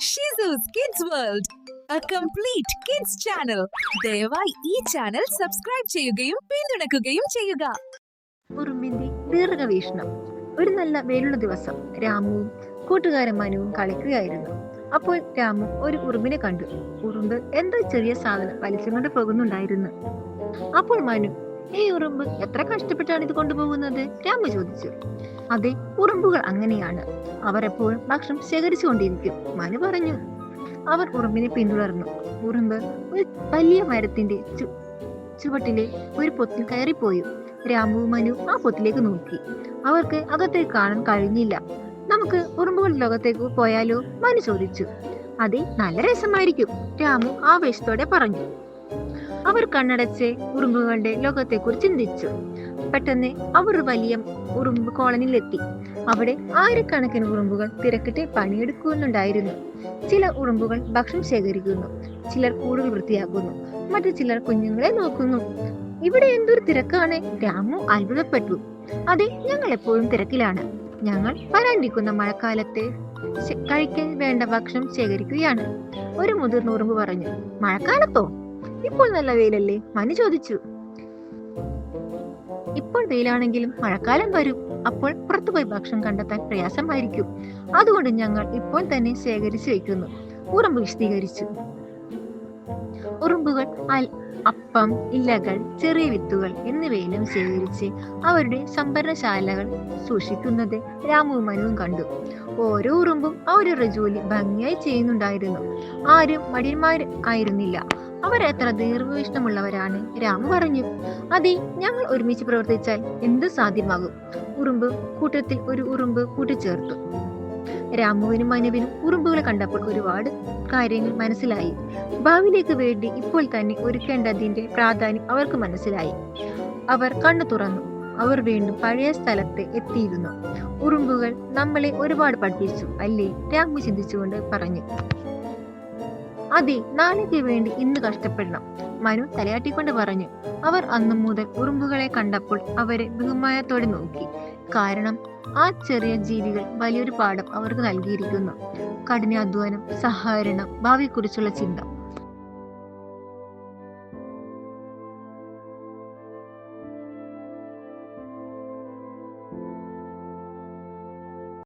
ഷിസൂസ് kids world a complete kids channel ദയവായി ഈ channel subscribe ചെയ്യുകയും പിന്തുണയ്ക്കുകയും ചെയ്യുക. ഉറുമ്പിന്റെ ദീർഘവീക്ഷണം. ഒരു നല്ല വെയിലുള്ള ദിവസം രാമുവും കൂട്ടുകാരൻ മനുവും കളിക്കുകയായിരുന്നു. അപ്പോൾ രാമു ഒരു ഉറുമ്പിനെ കണ്ടു. ഉറുമ്പ് എന്തോ ചെറിയ സാധനം വലിച്ചുകൊണ്ട് പോകുന്നുണ്ടായിരുന്നു. അപ്പോൾ മനു ഈ ഉറുമ്പ്. എത്ര കഷ്ടപ്പെട്ടാണ് ഇത് കൊണ്ടുപോകുന്നത്? രാമു ചോദിച്ചു. അതെ ഉറുമ്പുകൾ അങ്ങനെയാണ്. അവർ എപ്പോഴും ഭക്ഷണം ശേഖരിച്ചുകൊണ്ടിരിക്കും. മനു പറഞ്ഞു. അവർ ഉറുമ്പിനെ പിന്തുടർന്നു. ഉറുമ്പ് ഒരു വലിയ മരത്തിന്റെ ചുവട്ടിലെ ഒരു പൊത്തിൽ കയറിപ്പോയി. രാമു മനു ആ പൊത്തിലേക്ക് നോക്കി. അവർക്ക് അകത്തേക്ക് കാണാൻ കഴിഞ്ഞില്ല. നമുക്ക് ഉറുമ്പുകളുടെ ലോകത്തേക്ക് പോയാലോ? മനു ചോദിച്ചു. അതെ നല്ല രസമായിരിക്കും രാമു ആവേശത്തോടെ പറഞ്ഞു. അവർ കണ്ണടച്ച് ഉറുമ്പുകളുടെ ലോകത്തെക്കുറിച്ച് ചിന്തിച്ചു. പെട്ടെന്ന് അവർ വലിയ ഉറുമ്പ് കോളനിയിലെത്തി. അവിടെ ആയിരക്കണക്കിന് ഉറുമ്പുകൾ തിരക്കിട്ട് പണിയെടുക്കുന്നുണ്ടായിരുന്നു. ചില ഉറുമ്പുകൾ ഭക്ഷണം ശേഖരിക്കുന്നു. ചിലർ കൂടുകൾ വൃത്തിയാക്കുന്നു. മറ്റു ചിലർ കുഞ്ഞുങ്ങളെ നോക്കുന്നു. ഇവിടെ എന്തൊരു തിരക്കാണ്. രാമു അത്ഭുതപ്പെട്ടു. അതെ ഞങ്ങൾ എപ്പോഴും തിരക്കിലാണ്. ഞങ്ങൾ വരാനിരിക്കുന്ന മഴക്കാലത്തെ കഴിക്കാൻ വേണ്ട ഭക്ഷണം ശേഖരിക്കുകയാണ്. ഒരു മുതിർന്ന ഉറുമ്പ് പറഞ്ഞു മഴക്കാലത്തോ? ഇപ്പോൾ നല്ല വെയിലല്ലേ? മനു ചോദിച്ചു. ഇപ്പോൾ വെയിലാണെങ്കിലും മഴക്കാലം വരും. അപ്പോൾ പുറത്തുപോയി ഭക്ഷണം കണ്ടെത്താൻ പ്രയാസമായിരിക്കും. അതുകൊണ്ട് ഞങ്ങൾ ഇപ്പോൾ തന്നെ ശേഖരിച്ചു വയ്ക്കുന്നു. ഉറമ്പ് വിശദീകരിച്ചു. ഉറുമ്പുകൾ അപ്പം ഇലകൾ ചെറിയ വിത്തുകൾ എന്നിവയെല്ലാം ശേഖരിച്ച് അവരുടെ സംഭരണശാലകൾ സൂക്ഷിക്കുന്നത് രാമുവും മനുവും കണ്ടു. ഓരോ ഉറുമ്പും അവരുടെ ജോലി ഭംഗിയായി ചെയ്യുന്നുണ്ടായിരുന്നു. ആരും മടിയന്മാർ ആയിരുന്നില്ല. അവർ എത്ര ദീർഘവീക്ഷണമുള്ളവരാണ് രാമു പറഞ്ഞു. അതെ ഞങ്ങൾ ഒരുമിച്ച് പ്രവർത്തിച്ചാൽ എന്ത് സാധ്യമാകും? ഉറുമ്പ് കൂട്ടത്തിൽ ഒരു ഉറുമ്പ് കൂട്ടിച്ചേർത്തു. രാമുവിനും മനുവിനും ഉറുമ്പുകളെ കണ്ടപ്പോൾ ഒരുപാട് കാര്യങ്ങൾ മനസ്സിലായി. ഭാവിയിലേക്ക് വേണ്ടി ഇപ്പോൾ തന്നെ ഒരുക്കേണ്ടതിന്റെ പ്രാധാന്യം അവർക്ക് മനസ്സിലായി. അവർ കണ്ണു തുറന്നു. അവർ വീണ്ടും പഴയ സ്ഥലത്ത് എത്തിയിരുന്നു. ഉറുമ്പുകൾ നമ്മളെ ഒരുപാട് പഠിപ്പിച്ചു അല്ലേ? രാമു ചിന്തിച്ചുകൊണ്ട് പറഞ്ഞു. അതെ നാളേക്ക് വേണ്ടി ഇന്ന് കഷ്ടപ്പെടണം മനു തലയാട്ടിക്കൊണ്ട് പറഞ്ഞു. അവർ അന്നു മുതൽ ഉറുമ്പുകളെ കണ്ടപ്പോൾ അവരെ ബഹുമാനത്തോടെ നോക്കി. കാരണം ആ ചെറിയ ജീവികൾ വലിയൊരു പാഠം അവർക്ക് നൽകിയിരിക്കുന്നു. കഠിനാധ്വാനം സഹകരണം ഭാവിയെക്കുറിച്ചുള്ള ചിന്ത.